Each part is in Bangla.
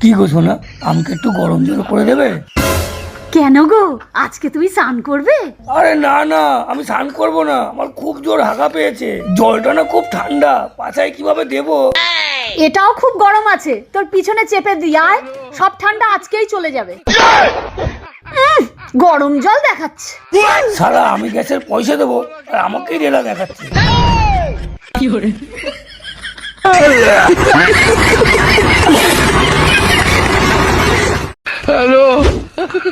কি গো শোনা আমাকে একটু গরম জল করে দেবে? কেন গো? আজকে তুমি স্নান করবে? আরে না না আমি স্নান করব না। আমার খুব জোর হাগা পেয়েছে। জলটা না খুব ঠান্ডা। পাছায় কীভাবে দেবো? এটাও খুব গরম আছে। তোর পিছনে চেপে দিয়ায় সব ঠান্ডা আজকেই চলে যাবে। গরম জল দেখাচ্ছে। সারা আমি গ্যাসের পয়সা দেবো। আর আমাকেই রেলা দেখাচ্ছে।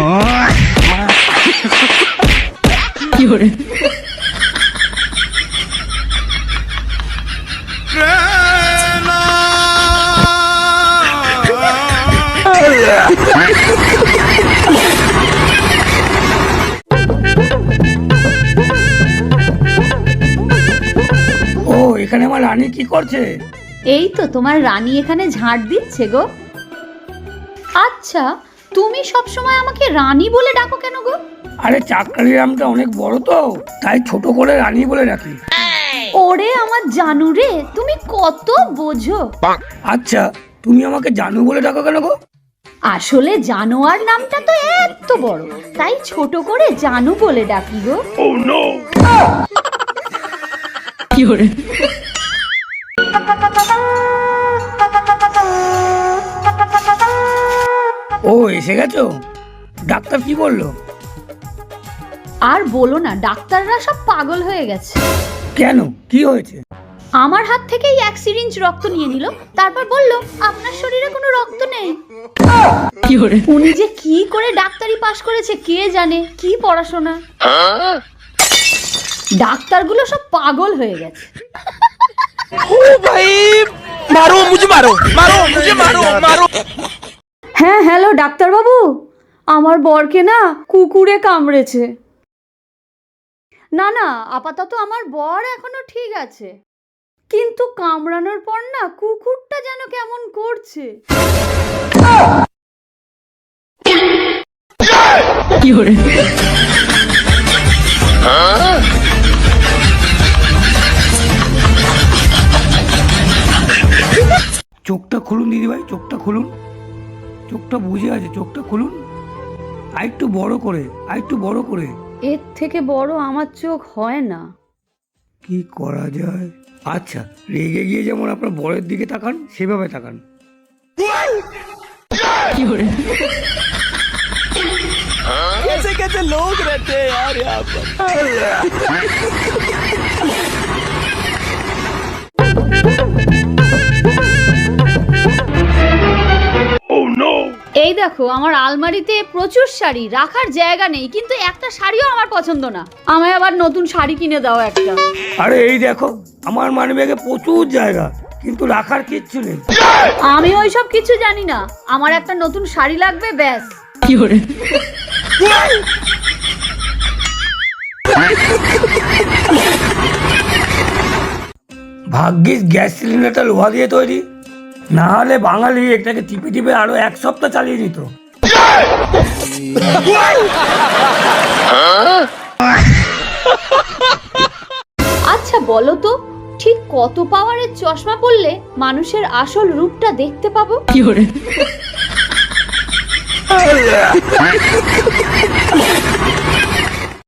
ও এখানে আমার রানী কি করছে? এই তো তোমার রানী এখানে ঝাড় দিচ্ছে গো। আচ্ছা তুমি সব সময় আমাকে রানী বলে ডাকো কেন গো? আরে চাকরির আমটা অনেক বড় তো তাই ছোট করে রানী বলে ডাকি। ওরে আমার জানু রে তুমি কত বোঝো। আচ্ছা তুমি আমাকে জানু বলে ডাকো কেন গো? আসলে জানোয়ার নামটা তো এত বড় তাই ছোট করে জানু বলে ডাকি গো। ও এসে গেছো? ডাক্তার কি বলল? আর বলো না ডাক্তাররা সব পাগল হয়ে গেছে। কেন? কি হয়েছে? আমার হাত থেকেই এক সিরিঞ্জ রক্ত নিয়ে নিল তারপর বলল আপনার শরীরে কোনো রক্ত নেই। কি করে উনি যে কি করে ডাক্তারি পাশ করেছে কে জানে? কি পড়াশোনা? ডাক্তারগুলো সব পাগল হয়ে গেছে। ও ভাই মারো মুজে মারো মারো মুজে মারো মারো। হ্যালো ডাক্তারবাবু। আমার বরকে না কুকুরে কামড়েছে। না না আপাতত আমার বর এখনও ঠিক আছে। কিন্তু কামড়ানোর পর না কুকুরটা যেন কেমন করছে। চোখটা খুলুন দিদিভাই চোখটা খুলুন। চোখটা বুঝে আছে চোখটা খুলুন আর একটু বড় করে আর একটু বড় করে এর থেকে বড় আমার চোখ হয় না কি করা যায় আচ্ছা রেগে গিয়ে যেমন আপনার বরের দিকে তাকান সেভাবে তাকান कैसे कैसे लोग रहते हैं यार यहाँ पर দেখো আমার আলমারিতে প্রচুর শাড়ি রাখার জায়গা নেই কিন্তু একটা শাড়িও আমার পছন্দ না। আমায় আবার নতুন শাড়ি কিনে দাও একটা। আরে এই দেখো আমার মানি ব্যাগে প্রচুর জায়গা কিন্তু রাখার কিচ্ছু নেই। আমি ওইসব কিছু জানি না। আমার একটা নতুন শাড়ি লাগবে ব্যাস। কি করে ভাগ্যিস গ্যাস সিলিন্ডারটা লোহা দিয়ে তৈরি। না হলে বাঙালি এটাকে টিপে টিপে আরও এক সপ্তাহ চালিয়ে দিত আচ্ছা বলো তো ঠিক কত পাওয়ারের চশমা পরলে মানুষের আসল রূপটা দেখতে পাবো?